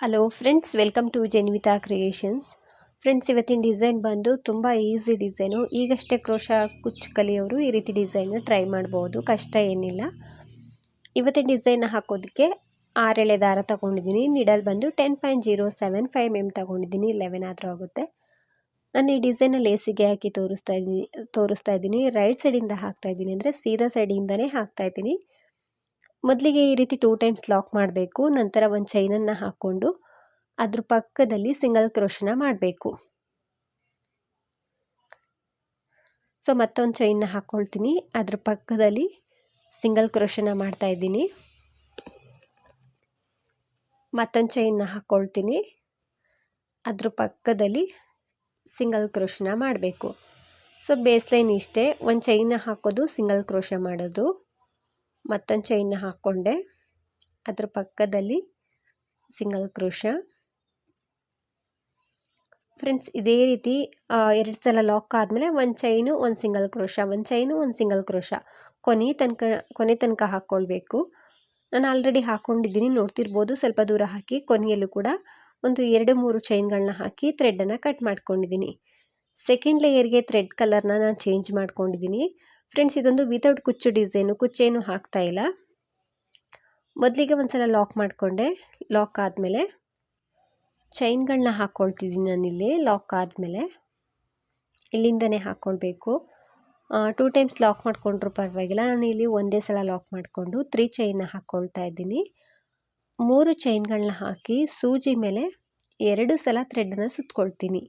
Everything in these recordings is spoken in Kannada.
Hello friends welcome to Jenvita creations friends ಇವತ್ತಿನ ಡಿಸೈನ್ ಬಂದು ತುಂಬ ಈಸಿ ಡಿಸೈನು ಈಗಷ್ಟೇ ಕ್ರೋಶ ಕುಚ್ಚು ಕಲಿಯೋರು ಈ ರೀತಿ ಡಿಸೈನು ಟ್ರೈ ಮಾಡ್ಬೋದು. ಕಷ್ಟ ಏನಿಲ್ಲ. ಇವತ್ತಿನ ಡಿಸೈನ್ ಹಾಕೋದಕ್ಕೆ ಆರೆಳೆ ದಾರ ತೊಗೊಂಡಿದ್ದೀನಿ. ನಿಡಲ್ ಬಂದು ten point zero seven five M ತೊಗೊಂಡಿದ್ದೀನಿ. ಲೆವೆನ್ ಆದರೂ ಆಗುತ್ತೆ. ನಾನು ಈ ಡಿಸೈನ ಲೇಸಿಗೆ ಹಾಕಿ ತೋರಿಸ್ತಾ ಇದ್ದೀನಿ ತೋರಿಸ್ತಾ ಇದ್ದೀನಿ. ರೈಟ್ ಸೈಡಿಂದ ಹಾಕ್ತಾ ಇದ್ದೀನಿ. ಅಂದರೆ ಸೀದಾ ಸೈಡಿಂದನೇ ಹಾಕ್ತಾ ಇದ್ದೀನಿ. ಮೊದಲಿಗೆ ಈ ರೀತಿ ಟೂ ಟೈಮ್ಸ್ ಲಾಕ್ ಮಾಡಬೇಕು, ನಂತರ ಒಂದು ಚೈನನ್ನು ಹಾಕ್ಕೊಂಡು ಅದ್ರ ಪಕ್ಕದಲ್ಲಿ ಸಿಂಗಲ್ ಕ್ರೋಶನ ಮಾಡಬೇಕು. ಸೊ ಮತ್ತೊಂದು ಚೈನ್ನ ಹಾಕ್ಕೊಳ್ತೀನಿ ಅದ್ರ ಪಕ್ಕದಲ್ಲಿ ಸಿಂಗಲ್ ಕ್ರೋಶನ ಮಾಡ್ತಾ ಇದ್ದೀನಿ. ಮತ್ತೊಂದು ಚೈನ್ನ ಹಾಕ್ಕೊಳ್ತೀನಿ ಅದ್ರ ಪಕ್ಕದಲ್ಲಿ ಸಿಂಗಲ್ ಕ್ರೋಶನ ಮಾಡಬೇಕು. ಸೊ ಬೇಸ್ಲೈನ್ ಇಷ್ಟೇ. ಒಂದು ಚೈನ್ನ ಹಾಕೋದು ಸಿಂಗಲ್ ಕ್ರೋಶ ಮಾಡೋದು. ಮತ್ತೊಂದು ಚೈನ್ನ ಹಾಕ್ಕೊಂಡೆ ಅದ್ರ ಪಕ್ಕದಲ್ಲಿ ಸಿಂಗಲ್ ಕ್ರೋಶ ಫ್ರೆಂಡ್ಸ್ ಇದೇ ರೀತಿ ಎರಡು ಸಲ ಲಾಕ್ ಆದಮೇಲೆ ಒಂದು ಚೈನು ಒಂದು ಸಿಂಗಲ್ ಕ್ರೋಶ ಒಂದು ಚೈನು ಒಂದು ಸಿಂಗಲ್ ಕ್ರೋಶ ಕೊನೆ ತನಕ ಕೊನೆ ತನಕ ಹಾಕ್ಕೊಳ್ಬೇಕು ನಾನು ಆಲ್ರೆಡಿ ಹಾಕ್ಕೊಂಡಿದ್ದೀನಿ ನೋಡ್ತಿರ್ಬೋದು, ಸ್ವಲ್ಪ ದೂರ ಹಾಕಿ, ಕೊನೆಯಲ್ಲೂ ಕೂಡ ಒಂದು ಎರಡು, ಮೂರು ಚೈನ್ಗಳನ್ನ ಹಾಕಿ ಥ್ರೆಡನ್ನು ಕಟ್ ಮಾಡ್ಕೊಂಡಿದ್ದೀನಿ. ಸೆಕೆಂಡ್ ಲೇಯರ್ಗೆ ಥ್ರೆಡ್ ಕಲರ್ನ ನಾನು ಚೇಂಜ್ ಮಾಡ್ಕೊಂಡಿದ್ದೀನಿ. ಫ್ರೆಂಡ್ಸ್ ಇದೊಂದು ವಿತೌಟ್ ಕುಚ್ಚು ಡಿಸೈನು ಕುಚ್ಚೇನು ಹಾಕ್ತಾ ಇಲ್ಲ. ಮೊದಲಿಗೆ ಒಂದು ಸಲ ಲಾಕ್ ಮಾಡಿಕೊಂಡೆ. ಲಾಕ್ ಆದಮೇಲೆ ಚೈನ್ಗಳನ್ನ ಹಾಕ್ಕೊಳ್ತಿದ್ದೀನಿ ನಾನಿಲ್ಲಿ ಲಾಕ್ ಆದಮೇಲೆ. ಇಲ್ಲಿಂದನೇ ಹಾಕ್ಕೊಳ್ಬೇಕು ಟೂ ಟೈಮ್ಸ್ ಲಾಕ್ ಮಾಡಿಕೊಂಡ್ರೂ ಪರವಾಗಿಲ್ಲ. ನಾನು ಇಲ್ಲಿ ಒಂದೇ ಸಲ ಲಾಕ್ ಮಾಡಿಕೊಂಡು ತ್ರೀ ಚೈನ್ನ ಹಾಕ್ಕೊಳ್ತಾ ಇದ್ದೀನಿ. ಮೂರು ಚೈನ್ಗಳನ್ನ ಹಾಕಿ ಸೂಜಿ ಮೇಲೆ ಎರಡು ಸಲ ಥ್ರೆಡನ್ನು ಸುತ್ಕೊಳ್ತೀನಿ.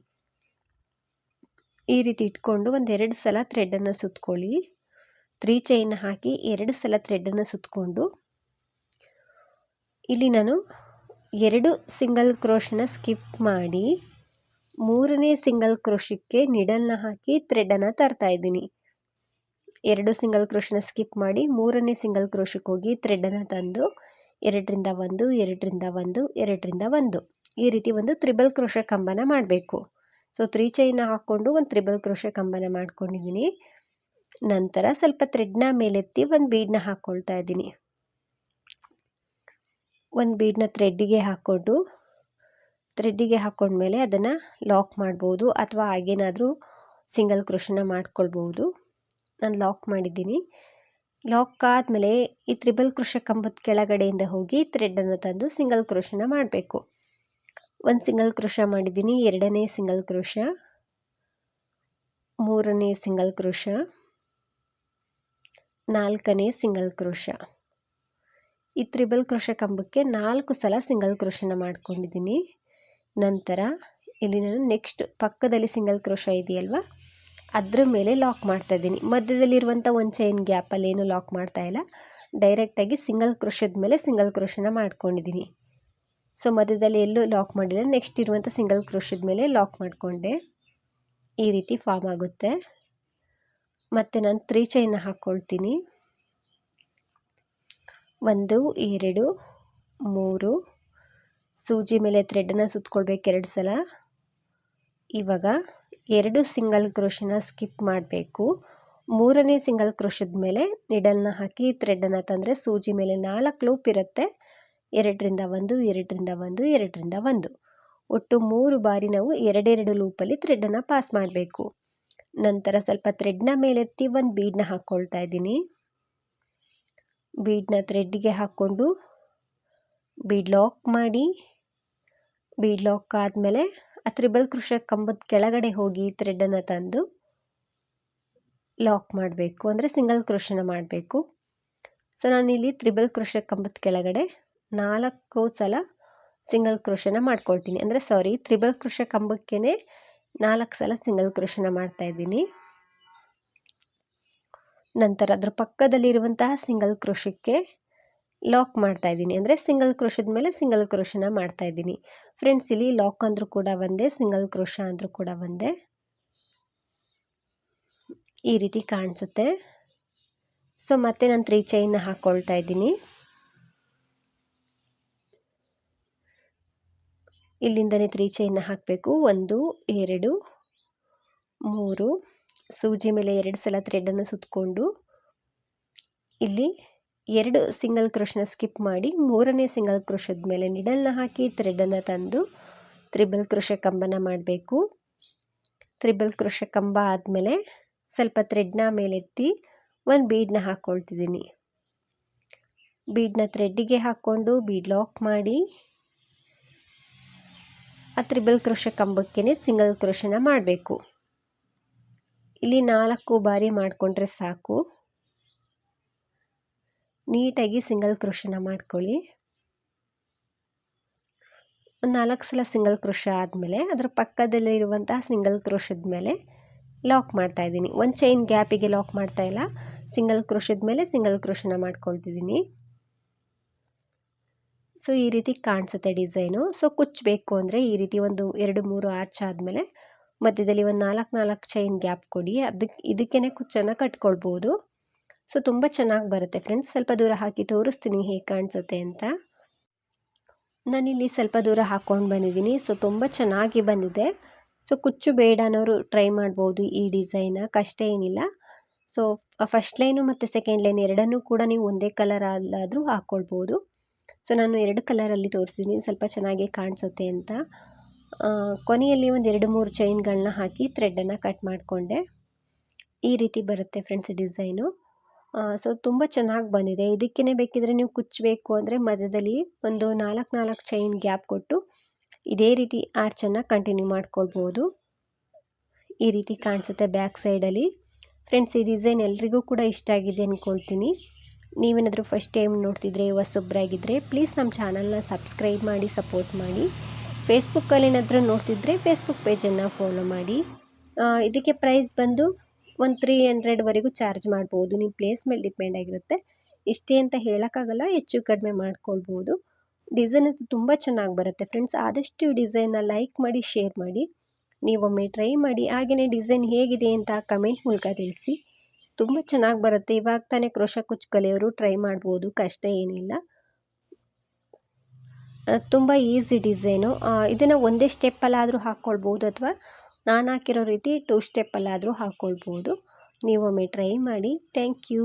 ಈ ರೀತಿ ಇಟ್ಕೊಂಡು ಒಂದೆರಡು ಸಲ ಥ್ರೆಡನ್ನು ಸುತ್ಕೊಳ್ಳಿ. ತ್ರೀ ಚೈನ್ ಹಾಕಿ ಎರಡು ಸಲ ಥ್ರೆಡನ್ನು ಸುತ್ತಕೊಂಡು ಇಲ್ಲಿ ನಾನು ಎರಡು ಸಿಂಗಲ್ ಕ್ರೋಶನ ಸ್ಕಿಪ್ ಮಾಡಿ, ಮೂರನೇ ಸಿಂಗಲ್ ಕ್ರೋಶಕ್ಕೆ ನಿಡಲ್ನ ಹಾಕಿ ಥ್ರೆಡ್ಡನ್ನು ತರ್ತಾ ಇದ್ದೀನಿ. ಎರಡು ಸಿಂಗಲ್ ಕ್ರೋಶನ ಸ್ಕಿಪ್ ಮಾಡಿ, ಮೂರನೇ ಸಿಂಗಲ್ ಕ್ರೋಶಕ್ಕೆ ಹೋಗಿ ಥ್ರೆಡನ್ನು ತಂದು, ಎರಡರಿಂದ ಒಂದು ಎರಡರಿಂದ ಒಂದು ಎರಡರಿಂದ ಒಂದು. ಈ ರೀತಿ ಒಂದು ತ್ರಿಬಲ್ ಕ್ರೋಶ ಕಂಬನ ಮಾಡಬೇಕು. ಸೊ ತ್ರೀ ಚೈನ ಹಾಕ್ಕೊಂಡು ಒಂದು ತ್ರಿಬಲ್ ಕ್ರೋಶ ಕಂಬನ ಮಾಡ್ಕೊಂಡಿದ್ದೀನಿ ನಂತರ ಸ್ವಲ್ಪ ಥ್ರೆಡ್ನ ಮೇಲೆತ್ತಿ ಒಂದು ಬೀಡನ್ನ ಹಾಕ್ಕೊಳ್ತಾ ಇದ್ದೀನಿ ಒಂದು ಬೀಡನ್ನ ಥ್ರೆಡ್ಡಿಗೆ ಹಾಕ್ಕೊಂಡು ಥ್ರೆಡ್ಡಿಗೆ ಹಾಕ್ಕೊಂಡ್ಮೇಲೆ ಅದನ್ನು ಲಾಕ್ ಮಾಡ್ಬೋದು ಅಥವಾ ಹಾಗೇನಾದರೂ ಸಿಂಗಲ್ ಕ್ರೋಶನ ಮಾಡ್ಕೊಳ್ಬೋದು. ನಾನು ಲಾಕ್ ಮಾಡಿದ್ದೀನಿ. ಲಾಕ್ ಆದಮೇಲೆ ಈ ತ್ರಿಬಲ್ ಕೃಷ ಕಂಬದ ಕೆಳಗಡೆಯಿಂದ ಹೋಗಿ ಥ್ರೆಡ್ಡನ್ನು ತಂದು ಸಿಂಗಲ್ ಕ್ರೋಶನ ಮಾಡಬೇಕು. ಒಂದು ಸಿಂಗಲ್ ಕ್ರೋಶ ಮಾಡಿದ್ದೀನಿ, ಎರಡನೇ ಸಿಂಗಲ್ ಕ್ರೋಶ ಮೂರನೇ ಸಿಂಗಲ್ ಕ್ರೋಶ ನಾಲ್ಕನೇ ಸಿಂಗಲ್ ಕ್ರೋಶ ಈ ತ್ರಿಬಲ್ ಕ್ರೋಶ ಕಂಬಕ್ಕೆ ನಾಲ್ಕು ಸಲ ಸಿಂಗಲ್ ಕ್ರೋಶನ ಮಾಡ್ಕೊಂಡಿದ್ದೀನಿ. ನಂತರ ಇಲ್ಲಿ ನಾನು ನೆಕ್ಸ್ಟ್ ಪಕ್ಕದಲ್ಲಿ ಸಿಂಗಲ್ ಕ್ರೋಶ ಇದೆಯಲ್ವ, ಅದರ ಮೇಲೆ ಲಾಕ್ ಮಾಡ್ತಾ ಇದ್ದೀನಿ. ಮಧ್ಯದಲ್ಲಿರುವಂಥ ಒಂದು ಚೈನ್ ಗ್ಯಾಪಲ್ಲಿ ಏನು ಲಾಕ್ ಮಾಡ್ತಾ ಇಲ್ಲ ಡೈರೆಕ್ಟಾಗಿ ಸಿಂಗಲ್ ಕ್ರೋಶದ ಮೇಲೆ ಸಿಂಗಲ್ ಕ್ರೋಶನ ಮಾಡ್ಕೊಂಡಿದ್ದೀನಿ. ಸೊ ಮಧ್ಯದಲ್ಲಿ ಎಲ್ಲೂ ಲಾಕ್ ಮಾಡಿಲ್ಲ. ನೆಕ್ಸ್ಟ್ ಇರುವಂಥ ಸಿಂಗಲ್ ಕ್ರೋಶದ ಮೇಲೆ ಲಾಕ್ ಮಾಡಿಕೊಂಡೆ. ಈ ರೀತಿ ಫಾರ್ಮ್ ಆಗುತ್ತೆ. ಮತ್ತು ನಾನು ತ್ರೀ ಚೈನ ಹಾಕ್ಕೊಳ್ತೀನಿ ಒಂದು, ಎರಡು, ಮೂರು. ಸೂಜಿ ಮೇಲೆ ಥ್ರೆಡನ್ನು ಸುತ್ಕೊಳ್ಬೇಕು ಎರಡು ಸಲ. ಇವಾಗ ಎರಡು ಸಿಂಗಲ್ ಕ್ರೋಶನ ಸ್ಕಿಪ್ ಮಾಡಬೇಕು. ಮೂರನೇ ಸಿಂಗಲ್ ಕ್ರೋಶದ ಮೇಲೆ ನಿಡಲ್ನ ಹಾಕಿ ಥ್ರೆಡನ್ನು ತಂದರೆ ಸೂಜಿ ಮೇಲೆ ನಾಲ್ಕು ಲೂಪ್ ಇರುತ್ತೆ. ಎರಡರಿಂದ ಒಂದು ಎರಡರಿಂದ ಒಂದು ಎರಡರಿಂದ ಒಂದು. ಒಟ್ಟು ಮೂರು ಬಾರಿ ನಾವು ಎರಡೆರಡು ಲೂಪಲ್ಲಿ ಥ್ರೆಡನ್ನು ಪಾಸ್ ಮಾಡಬೇಕು. ನಂತರ ಸ್ವಲ್ಪ ಥ್ರೆಡ್ನ ಮೇಲೆತ್ತಿ ಒಂದು ಬೀಡನ್ನ ಹಾಕ್ಕೊಳ್ತಾ ಇದ್ದೀನಿ. ಬೀಡನ್ನ ಥ್ರೆಡ್ಗೆ ಹಾಕ್ಕೊಂಡು ಬೀಡ್ ಲಾಕ್ ಮಾಡಿ ಬೀಡ್ ಲಾಕ್ ಆದಮೇಲೆ ಆ ತ್ರಿಬಲ್ ಕೃಷ ಕಂಬದ ಕೆಳಗಡೆ ಹೋಗಿ ಥ್ರೆಡನ್ನು ತಂದು ಲಾಕ್ ಮಾಡಬೇಕು. ಅಂದರೆ ಸಿಂಗಲ್ ಕ್ರೋಶನ ಮಾಡಬೇಕು. ಸೊ ನಾನಿಲ್ಲಿ ತ್ರಿಬಲ್ ಕೃಷಿ ಕಂಬದ ಕೆಳಗಡೆ ನಾಲ್ಕು ಸಲ ಸಿಂಗಲ್ ಕ್ರೋಶನ ಮಾಡ್ಕೊಳ್ತೀನಿ. ಅಂದರೆ ಸಾರಿ ತ್ರಿಬಲ್ ಕೃಷ ಕಂಬಕ್ಕೆ ನಾಲ್ಕು ಸಲ ಸಿಂಗಲ್ ಕ್ರೋಶನ ಮಾಡ್ತಾಯಿದ್ದೀನಿ ನಂತರ ಅದರ ಪಕ್ಕದಲ್ಲಿರುವಂತಹ ಸಿಂಗಲ್ ಕ್ರೋಶಕ್ಕೆ ಲಾಕ್ ಮಾಡ್ತಾ ಇದ್ದೀನಿ. ಅಂದರೆ ಸಿಂಗಲ್ ಕ್ರೋಶದ ಮೇಲೆ ಸಿಂಗಲ್ ಕ್ರೋಶನ ಮಾಡ್ತಾ ಇದ್ದೀನಿ. ಫ್ರೆಂಡ್ಸ್ ಇಲ್ಲಿ ಲಾಕ್ ಅಂದರೂ ಕೂಡ ಒಂದೇ ಸಿಂಗಲ್ ಕ್ರೋಶ ಅಂದರೂ ಕೂಡ ಒಂದೇ. ಈ ರೀತಿ ಕಾಣಿಸುತ್ತೆ. ಸೊ ಮತ್ತೆ ನಾನು ತ್ರೀ ಚೈನ್ ಹಾಕ್ಕೊಳ್ತಾ ಇದ್ದೀನಿ. ಇಲ್ಲಿಂದನೇ ತ್ರೀ ಚೈನ್ನ ಹಾಕಬೇಕು. ಒಂದು, ಎರಡು, ಮೂರು. ಸೂಜಿ ಮೇಲೆ ಎರಡು ಸಲ ಥ್ರೆಡನ್ನು ಸುತ್ತಕೊಂಡು ಇಲ್ಲಿ ಎರಡು ಸಿಂಗಲ್ ಕ್ರೋಶನ ಸ್ಕಿಪ್ ಮಾಡಿ ಮೂರನೇ ಸಿಂಗಲ್ ಕ್ರೋಶದ ಮೇಲೆ ನಿಡಲ್ನ ಹಾಕಿ ಥ್ರೆಡನ್ನು ತಂದು ತ್ರಿಬಲ್ ಕ್ರೋಶ ಕಂಬನ ಮಾಡಬೇಕು. ತ್ರಿಬಲ್ ಕ್ರೋಶ ಕಂಬ ಆದಮೇಲೆ ಸ್ವಲ್ಪ ಥ್ರೆಡ್ನ ಮೇಲೆತ್ತಿ ಒಂದು ಬೀಡನ್ನ ಹಾಕ್ಕೊಳ್ತಿದ್ದೀನಿ ಬೀಡನ್ನ ಥ್ರೆಡ್ಡಿಗೆ ಹಾಕ್ಕೊಂಡು ಬೀಡ್ ಲಾಕ್ ಮಾಡಿ ಆ ತ್ರಿಬಲ್ ಕ್ರೋಶ ಕಂಬಕ್ಕೇ ಸಿಂಗಲ್ ಕ್ರೋಶನ ಮಾಡಬೇಕು. ಇಲ್ಲಿ ನಾಲ್ಕು ಬಾರಿ ಮಾಡಿಕೊಂಡ್ರೆ ಸಾಕು. ನೀಟಾಗಿ ಸಿಂಗಲ್ ಕ್ರೋಶನ ಮಾಡ್ಕೊಳ್ಳಿ. ಒಂದು ನಾಲ್ಕು ಸಲ ಸಿಂಗಲ್ ಕ್ರೋಶ ಆದಮೇಲೆ ಅದರ ಪಕ್ಕದಲ್ಲಿರುವಂತಹ ಸಿಂಗಲ್ ಕ್ರೋಶದ ಮೇಲೆ ಲಾಕ್ ಮಾಡ್ತಾ ಇದ್ದೀನಿ. ಒಂದು ಚೈನ್ ಗ್ಯಾಪಿಗೆ ಲಾಕ್ ಮಾಡ್ತಾ ಇಲ್ಲ. ಸಿಂಗಲ್ ಕ್ರೋಶದ ಮೇಲೆ ಸಿಂಗಲ್ ಕ್ರೋಶನ ಮಾಡ್ಕೊಳ್ತಿದ್ದೀನಿ. ಸೊ, ಈ ರೀತಿ ಕಾಣಿಸುತ್ತೆ ಡಿಸೈನು. ಸೊ ಕುಚ್ಚಬೇಕು ಅಂದರೆ ಈ ರೀತಿ ಒಂದು ಎರಡು ಮೂರು ಆರ್ಚ್ ಆದಮೇಲೆ ಮಧ್ಯದಲ್ಲಿ ಒಂದು ನಾಲ್ಕು ನಾಲ್ಕು ಚೈನ್ ಗ್ಯಾಪ್ ಕೊಡಿ. ಅದಕ್ಕೆ ಇದಕ್ಕೇ ಕುಚ್ಚನ್ನು ಕಟ್ಕೊಳ್ಬೋದು. ಸೊ, ತುಂಬ ಚೆನ್ನಾಗಿ ಬರುತ್ತೆ ಫ್ರೆಂಡ್ಸ್. ಸ್ವಲ್ಪ ದೂರ ಹಾಕಿ ತೋರಿಸ್ತೀನಿ ಹೇಗೆ ಕಾಣಿಸುತ್ತೆ ಅಂತ. ನಾನಿಲ್ಲಿ ಸ್ವಲ್ಪ ದೂರ ಹಾಕ್ಕೊಂಡು ಬಂದಿದ್ದೀನಿ. ಸೊ, ತುಂಬ ಚೆನ್ನಾಗಿ ಬಂದಿದೆ. ಸೊ, ಕುಚ್ಚು ಬೇಡ ಅನ್ನೋರು ಟ್ರೈ ಮಾಡ್ಬೋದು ಈ ಡಿಸೈನ. ಕಷ್ಟ ಏನಿಲ್ಲ. ಸೊ, ಫಸ್ಟ್ ಲೈನು ಮತ್ತು ಸೆಕೆಂಡ್ ಲೈನ್ ಎರಡನ್ನೂ ಕೂಡ ನೀವು ಒಂದೇ ಕಲರ್ ಅಲ್ಲಾದರೂ ಹಾಕ್ಕೊಳ್ಬೋದು ಸೊ ನಾನು ಎರಡು ಕಲರಲ್ಲಿ ತೋರಿಸಿದ್ದೀನಿ ಸ್ವಲ್ಪ ಚೆನ್ನಾಗಿ ಕಾಣಿಸುತ್ತೆ ಅಂತ. ಕೊನೆಯಲ್ಲಿ ಒಂದು ಎರಡು ಮೂರು ಚೈನ್ಗಳನ್ನ ಹಾಕಿ ಥ್ರೆಡನ್ನು ಕಟ್ ಮಾಡಿಕೊಂಡೆ. ಈ ರೀತಿ ಬರುತ್ತೆ ಫ್ರೆಂಡ್ಸ್ ಡಿಸೈನು. ಸೊ ತುಂಬ ಚೆನ್ನಾಗಿ ಬಂದಿದೆ. ಇದಕ್ಕೇ ಬೇಕಿದ್ರೆ ನೀವು ಕುಚ್ಚಬೇಕು ಅಂದರೆ ಮಧ್ಯದಲ್ಲಿ ಒಂದು ನಾಲ್ಕು ನಾಲ್ಕು ಚೈನ್ ಗ್ಯಾಪ್ ಕೊಟ್ಟು ಇದೇ ರೀತಿ ಆರ್ಚನ್ನು ಕಂಟಿನ್ಯೂ ಮಾಡ್ಕೊಳ್ಬೋದು. ಈ ರೀತಿ ಕಾಣಿಸುತ್ತೆ ಬ್ಯಾಕ್ ಸೈಡಲ್ಲಿ ಫ್ರೆಂಡ್ಸ್ ಈ ಡಿಸೈನ್ ಎಲ್ರಿಗೂ ಕೂಡ ಇಷ್ಟ ಆಗಿದೆ ಅಂದ್ಕೊಳ್ತೀನಿ ನೀವೇನಾದರೂ ಫಸ್ಟ್ ಟೈಮ್ ನೋಡ್ತಿದ್ರೆ ಹೊಸೊಬ್ಬರಾಗಿದ್ದರೆ ಪ್ಲೀಸ್ ನಮ್ಮ ಚಾನಲ್ನ ಸಬ್ಸ್ಕ್ರೈಬ್ ಮಾಡಿ ಸಪೋರ್ಟ್ ಮಾಡಿ. ಫೇಸ್ಬುಕ್ಕಲ್ಲಿ ಏನಾದರೂ ನೋಡ್ತಿದ್ರೆ ಫೇಸ್ಬುಕ್ ಪೇಜನ್ನು ಫಾಲೋ ಮಾಡಿ. ಇದಕ್ಕೆ ಪ್ರೈಸ್ ಬಂದು ಒಂದು ತ್ರೀ ಹಂಡ್ರೆಡ್ವರೆಗೂ ಚಾರ್ಜ್ ಮಾಡ್ಬೋದು. ನಿಮ್ಮ ಪ್ಲೇಸ್ ಮೇಲೆ ಡಿಪೆಂಡ್ ಆಗಿರುತ್ತೆ. ಇಷ್ಟೇ ಅಂತ ಹೇಳೋಕ್ಕಾಗಲ್ಲ, ಹೆಚ್ಚು ಕಡಿಮೆ ಮಾಡ್ಕೊಳ್ಬೋದು. ಡಿಸೈನ್ ಅಂತೂ ತುಂಬ ಚೆನ್ನಾಗಿ ಬರುತ್ತೆ ಫ್ರೆಂಡ್ಸ್ ಆದಷ್ಟು ಡಿಸೈನ್ನ ಲೈಕ್ ಮಾಡಿ ಶೇರ್ ಮಾಡಿ. ನೀವೊಮ್ಮೆ ಟ್ರೈ ಮಾಡಿ. ಹಾಗೆಯೇ ಡಿಸೈನ್ ಹೇಗಿದೆ ಅಂತ ಕಮೆಂಟ್ ಮೂಲಕ ತಿಳಿಸಿ. ತುಂಬ ಚೆನ್ನಾಗಿ ಬರುತ್ತೆ. ಇವಾಗ ತಾನೇ ಕ್ರೋಶ ಕುಚ್ಚು ಕಲಿಯೋರು ಟ್ರೈ ಮಾಡ್ಬೋದು, ಕಷ್ಟ ಏನಿಲ್ಲ. ತುಂಬ ಈಸಿ ಡಿಸೈನು. ಇದನ್ನು ಒಂದೇ ಸ್ಟೆಪ್ಪಲ್ಲಾದರೂ ಹಾಕ್ಕೊಳ್ಬೋದು ಅಥವಾ ನಾನು ಹಾಕಿರೋ ರೀತಿ ಟೂ ಸ್ಟೆಪ್ಪಲ್ಲಾದರೂ ಹಾಕ್ಕೊಳ್ಬೋದು ನೀವೊಮ್ಮೆ ಟ್ರೈ ಮಾಡಿ. Thank you.